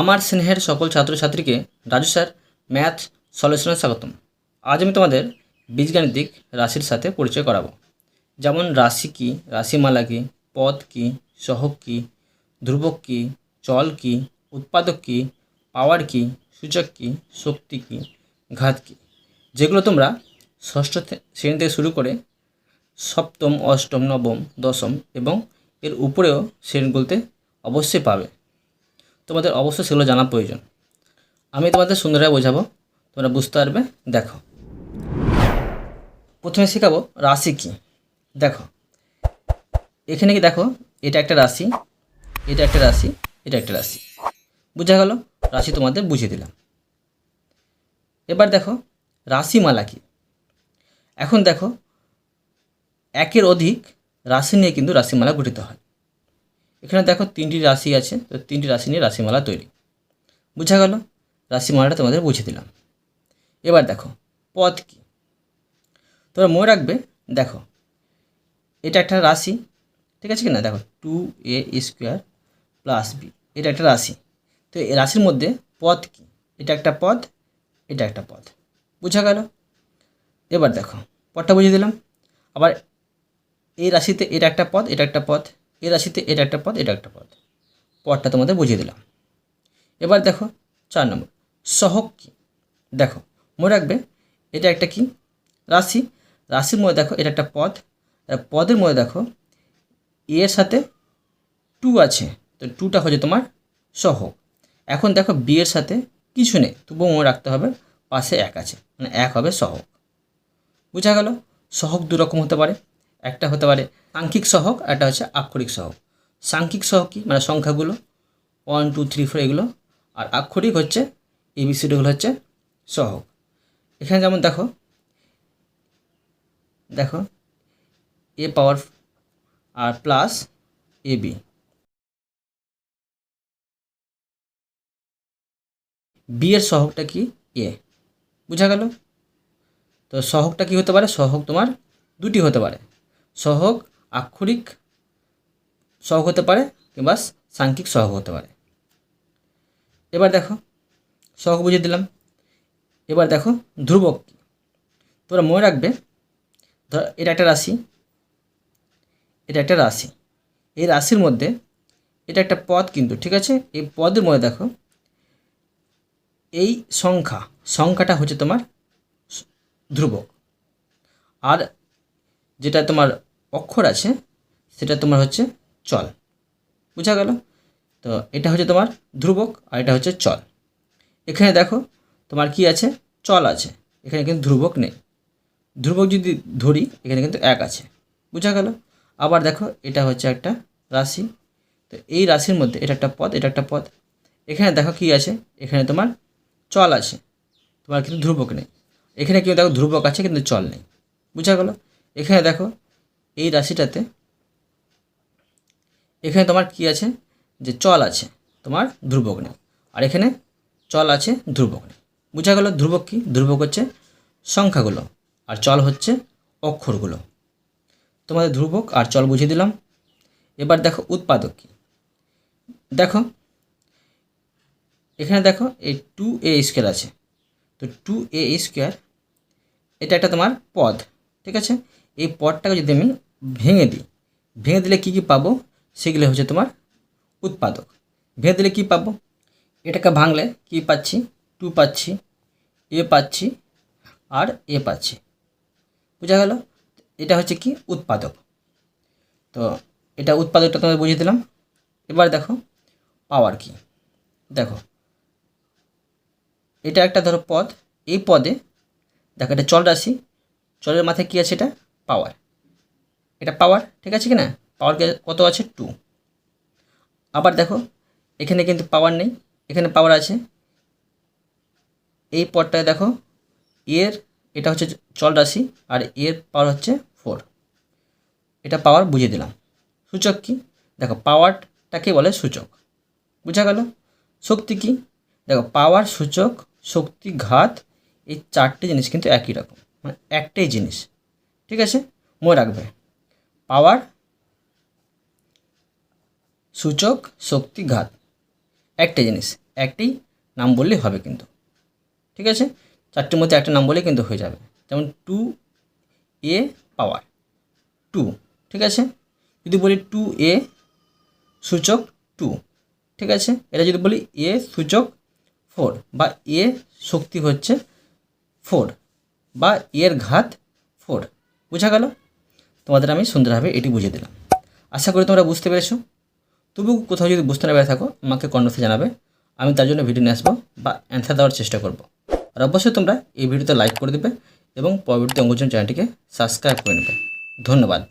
আমার স্নেহের সকল ছাত্রছাত্রীকে রাজু স্যার, ম্যাথ, সলিউশনে স্বাগতম। আজ আমি তোমাদের বীজগাণিতিক রাশির সাথে পরিচয় করাবো। যেমন রাশি কী, রাশিমালা কী, পদ কী, সহগ কী, ধ্রুবক কী, চল কী, উৎপাদক কী, পাওয়ার কী, সূচক কী, শক্তি কী, ঘাত কী। যেগুলো তোমরা ষষ্ঠ শ্রেণি থেকে শুরু করে সপ্তম, অষ্টম, নবম, দশম এবং এর উপরেও শ্রেণীগুলোতে অবশ্যই পাবে। তোমাদের অবশ্যই সেগুলো জানা প্রয়োজন। আমি তোমাদের সুন্দরভাবে বোঝাবো, তোমরা বুঝতে পারবে, দেখো। প্রথমে শেখাবো রাশি কী। দেখো, এখানে কি দেখো, এটা একটা রাশি, এটা একটা রাশি, এটা একটা রাশি। বোঝা গেল? রাশি তোমাদের বুঝিয়ে দিলাম। এবার দেখো, রাশিমালা কি। এখন দেখো, একের অধিক রাশি নিয়ে কিন্তু রাশিমালা গঠিত হয়। এখানে দেখো তিনটি রাশি আছে, তো তিনটি রাশি নিয়ে রাশিমালা তৈরি। বুঝা গেল? রাশিমালাটা তোমাদের বুঝিয়ে দিলাম। এবার দেখো, পথ কি? তোমরা মনে রাখবে, দেখো, এটা একটা রাশি, ঠিক আছে কি না দেখো two A square plus B এটা একটা রাশি। তো এই রাশির মধ্যে পথ কি? এটা একটা পদ এটা একটা পদ বুঝা গেল? এবার দেখো পদটা বুঝিয়ে দিলাম। আবার এই রাশিতে এটা একটা পদ এটা একটা পদ এই রাশিতে এটা একটা পদ, এটা একটা পদ। পদটা তোমাদের বুঝিয়ে দিলাম। এবার দেখো, চার নম্বর। সহক কী? দেখো, মনে রাখবে, এটা একটা কি? রাশি। রাশির মধ্যে দেখো, এটা একটা পদ। পদের মধ্যে দেখো এর সাথে টু আছে। তো টুটা হচ্ছে তোমার সহক। এখন দেখো, বি এর সাথে কিছু নেই। তবুও মনে রাখতে হবে, পাশে এক আছে। মানে এক হবে সহক। বোঝা গেল? সহক দু রকম হতে পারে, একটা হতে পারে সাংখ্যিক সহক একটা হচ্ছে আক্ষরিক সহক। সাংখ্যিক সহক কি? মানে সংখ্যাগুলো ওয়ান টু থ্রি ফোর এগুলো। আর আক্ষরিক হচ্ছে এবিসিডিগুলো হচ্ছে সহক। এখানে যেমন দেখো দেখো এ পাওয়ার আর প্লাস এ বি বি এর সহগটা কি? এ বুঝা গেল? তো সহকটা কি হতে পারে? সহক তোমার দুটি হতে পারে। সহগ আক্ষরিক সহগ হতে পারে কিংবা সাংখ্যিক সহগ হতে পারে। এবার দেখো, সহগ বুঝিয়ে দিলাম। এবার দেখো, ধ্রুবক তোমরা মনে রাখবে, ধর এটা একটা রাশি, এটা একটা রাশি। এই রাশির মধ্যে এটা একটা পদ কিন্তু, ঠিক আছে? এই পদের মধ্যে দেখো, এই সংখ্যা, সংখ্যাটা হচ্ছে তোমার ধ্রুবক। আর যেটা তোমার অক্ষর আছে, সেটা তোমার হচ্ছে চল। বুঝা গেল? তো এটা হচ্ছে তোমার ধ্রুবক আর এটা হচ্ছে চল। এখানে দেখো তোমার কি আছে? চল আছে। এখানে কিন্তু ধ্রুবক নেই। ধ্রুবক যদি ধরি, এখানে কিন্তু এক আছে। বুঝা গেল? আবার দেখো এটা হচ্ছে একটা রাশি। তো এই রাশির মধ্যে এটা একটা পদ, এটা একটা পদ। এখানে দেখো কি আছে? এখানে তোমার চল আছে। তোমার কিন্তু ধ্রুবক নেই। এখানে কিন্তু দেখো ধ্রুবক আছে, কিন্তু চল নেই। বুঝা গেল? এখানে দেখো এই রাশিটাতে এখানে তোমার কি আছে? যে চল আছে, তোমার ধ্রুবক নেই। আর এখানে চল আছে ধ্রুবক নেই। বুঝা গেল ধ্রুবক কি? ধ্রুবক হচ্ছে সংখ্যাগুলো, আর চল হচ্ছে অক্ষরগুলো। তোমাদের ধ্রুবক আর চল বুঝিয়ে দিলাম। এবার দেখো উৎপাদক কি। দেখো, এখানে দেখো এই টু এ স্কোয়ার আছে। তো টু এ স্কোয়ার এটা একটা তোমার পদ, ঠিক আছে? এই পদটাকে যদি আমি ভেঙে দিই। ভেঙে দিলে কি কি পাবো? সেগুলো হচ্ছে তোমার উৎপাদক। ভেঙে দিলে কি পাবো? এটাকে ভাঙলে কি পাচ্ছি? টু পাচ্ছি এ পাচ্ছি আর এ পাচ্ছি। বোঝা গেল? এটা হচ্ছে কি? উৎপাদক। তো এটা উৎপাদকটা তোমাদের বুঝিয়ে দিলাম। এবার দেখো পাওয়ার কি? দেখো, এটা একটা ধরো পদ। এই পদে, দেখো এটা চল রাশি। চলের মাথায় কী আছে এটা? পাওয়ার এটা পাওয়ার ঠিক আছে কি না পাওয়ার কত আছে? টু আবার দেখো, এখানে কিন্তু পাওয়ার নেই, এখানে পাওয়ার আছে। এই পদটায় দেখো, এর এটা হচ্ছে চল রাশি আর এর পাওয়ার হচ্ছে ফোর এটা পাওয়ার বুঝিয়ে দিলাম। সূচক কি? দেখো পাওয়ারটাকে বলে সূচক। বুঝা গেল? শক্তি কি? দেখো পাওয়ার সূচক, শক্তি, ঘাত, এই চারটে জিনিস কিন্তু একই রকম মানে একটাই জিনিস। ঠিক আছে? মনে রাখবে। পাওয়ার সূচক শক্তি ঘাত। একটাই জিনিস একটি নাম বললেই হবে কিন্তু। ঠিক আছে? চারটির মধ্যে একটা নাম বলেই কিন্তু হয়ে যাবে। যেমন টু এ পাওয়ার, টু, ঠিক আছে? যদি বলি টু এ সূচক টু, ঠিক আছে? এটা যদি বলি এ সূচক ফোর বা এ শক্তি হচ্ছে ফোর বা এর ঘাত ফোর, বোঝা গেল? তোমাদের আমি সুন্দরভাবে এটি বুঝিয়ে দিলাম। আশা করি তোমরা বুঝতে পেরেছ। তবু কোথাও যদি বুঝতে না পেরে থাকো, আমাকে কন্ডসে জানাবে। আমি তার জন্য ভিডিও নিয়ে আসব বা অ্যান্সার দেওয়ার চেষ্টা করব। আর অবশ্যই তোমরা এই ভিডিওতে লাইক করে দেবে এবং পরবর্তী অঙ্গজন চ্যানেলটিকে সাবস্ক্রাইব করে নেবে। ধন্যবাদ।